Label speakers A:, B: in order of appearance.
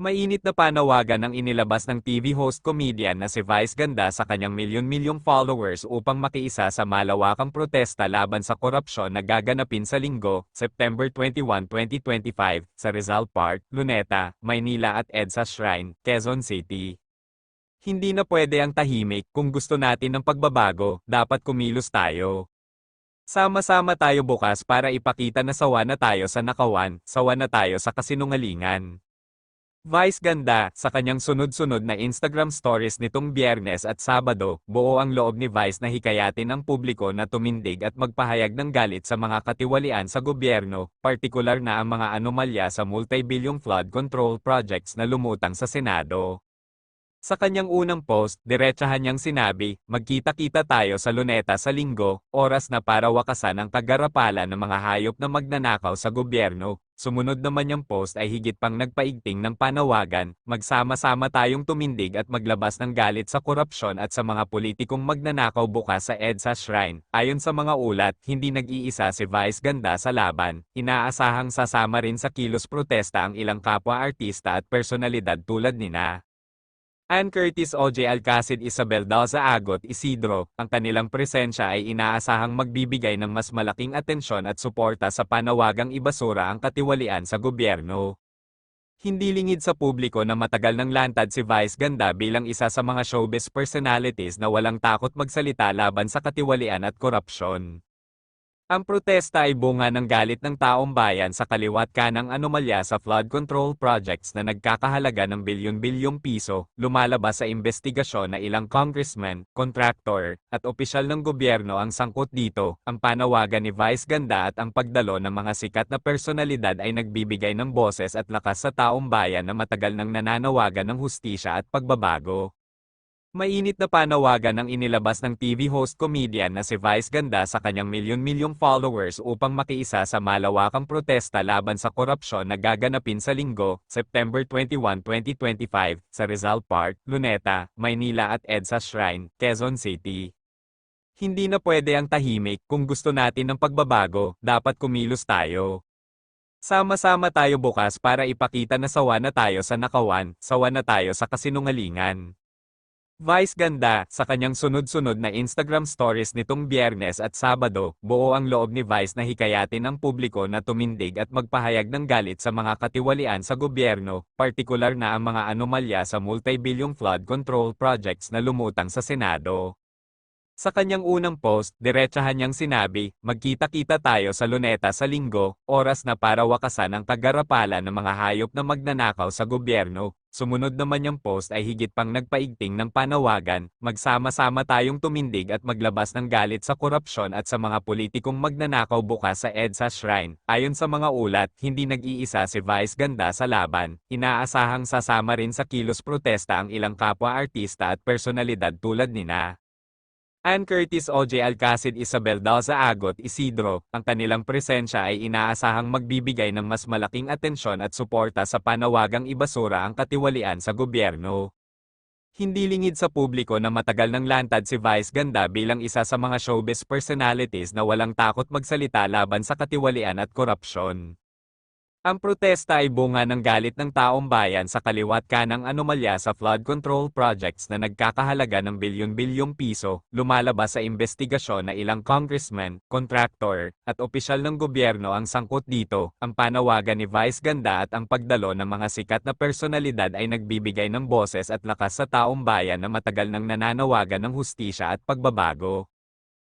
A: Mainit na panawagan ang inilabas ng TV host comedian na si Vice Ganda sa kanyang milyon-milyong followers upang makiisa sa malawakang protesta laban sa korupsyon na gaganapin sa linggo, September 21, 2025, sa Rizal Park, Luneta, Maynila at EDSA Shrine, Quezon City. Hindi na pwede ang tahimik kung gusto natin ng pagbabago, dapat kumilos tayo. Sama-sama tayo bukas para ipakita na sawa na tayo sa nakawan, sawa na tayo sa kasinungalingan. Vice ganda, sa kanyang sunod-sunod na Instagram stories nitong biyernes at sabado, buo ang loob ni Vice na hikayatin ang publiko na tumindig at magpahayag ng galit sa mga katiwalian sa gobyerno, partikular na ang mga anomalya sa multi-bilyong flood control projects na lumutang sa Senado. Sa kanyang unang post, diretsahan niyang sinabi, magkita-kita tayo sa luneta sa linggo, oras na para wakasan ang kagarapala ng mga hayop na magnanakaw sa gobyerno. Sumunod naman niyang post ay higit pang nagpaigting ng panawagan, magsama-sama tayong tumindig at maglabas ng galit sa korupsyon at sa mga politikong magnanakaw bukas sa EDSA Shrine. Ayon sa mga ulat, hindi nag-iisa si Vice Ganda sa laban, inaasahang sasama rin sa kilos protesta ang ilang kapwa artista at personalidad tulad nina. Ann Curtis O.J. Alcacid Isabel Dalza Agot Isidro, ang kanilang presensya ay inaasahang magbibigay ng mas malaking atensyon at suporta sa panawagang ibasura ang katiwalian sa gobyerno. Hindi lingid sa publiko na matagal nang lantad si Vice Ganda bilang isa sa mga showbiz personalities na walang takot magsalita laban sa katiwalian at korupsyon. Ang protesta ay bunga ng galit ng taong bayan sa kaliwat kanang anomalya sa flood control projects na nagkakahalaga ng bilyon-bilyong piso, lumalabas sa investigasyon na ilang congressman, contractor, at opisyal ng gobyerno ang sangkot dito. Ang panawagan ni Vice Ganda at ang pagdalo ng mga sikat na personalidad ay nagbibigay ng boses at lakas sa taong bayan na matagal nang nananawagan ng hustisya at pagbabago. Mainit na panawagan ang inilabas ng TV host comedian na si Vice Ganda sa kanyang milyon-milyong followers upang makiisa sa malawakang protesta laban sa korupsyon na gaganapin sa linggo, September 21, 2025, sa Rizal Park, Luneta, Maynila at EDSA Shrine, Quezon City. Hindi na pwede ang tahimik kung gusto natin ng pagbabago, dapat kumilos tayo. Sama-sama tayo bukas para ipakita na sawa na tayo sa nakawan, sawa na tayo sa kasinungalingan. Vice ganda, sa kanyang sunod-sunod na Instagram stories nitong biyernes at sabado, buo ang loob ni Vice na hikayatin ang publiko na tumindig at magpahayag ng galit sa mga katiwalian sa gobyerno, partikular na ang mga anomalya sa multi-bilyong flood control projects na lumutang sa Senado. Sa kanyang unang post, diretsahan niyang sinabi, magkita-kita tayo sa luneta sa linggo, oras na para wakasan ang kagarapala ng mga hayop na magnanakaw sa gobyerno. Sumunod naman niyang post ay higit pang nagpaigting ng panawagan, magsama-sama tayong tumindig at maglabas ng galit sa korupsyon at sa mga politikong magnanakaw bukas sa EDSA Shrine. Ayon sa mga ulat, hindi nag-iisa si Vice Ganda sa laban, inaasahang sasama rin sa kilos protesta ang ilang kapwa artista at personalidad tulad nina. Ann Curtis O.J. Alcacid Isabel Dalza Agot Isidro, ang kanilang presensya ay inaasahang magbibigay ng mas malaking atensyon at suporta sa panawagang ibasura ang katiwalian sa gobyerno. Hindi lingid sa publiko na matagal nang lantad si Vice Ganda bilang isa sa mga showbiz personalities na walang takot magsalita laban sa katiwalian at korupsyon. Ang protesta ay bunga ng galit ng taong bayan sa kaliwat kanang anomalya sa flood control projects na nagkakahalaga ng bilyon-bilyong piso, lumalabas sa investigasyon na ilang congressman, contractor, at opisyal ng gobyerno ang sangkot dito. Ang panawagan ni Vice Ganda at ang pagdalo ng mga sikat na personalidad ay nagbibigay ng boses at lakas sa taong bayan na matagal nang nananawagan ng hustisya at pagbabago.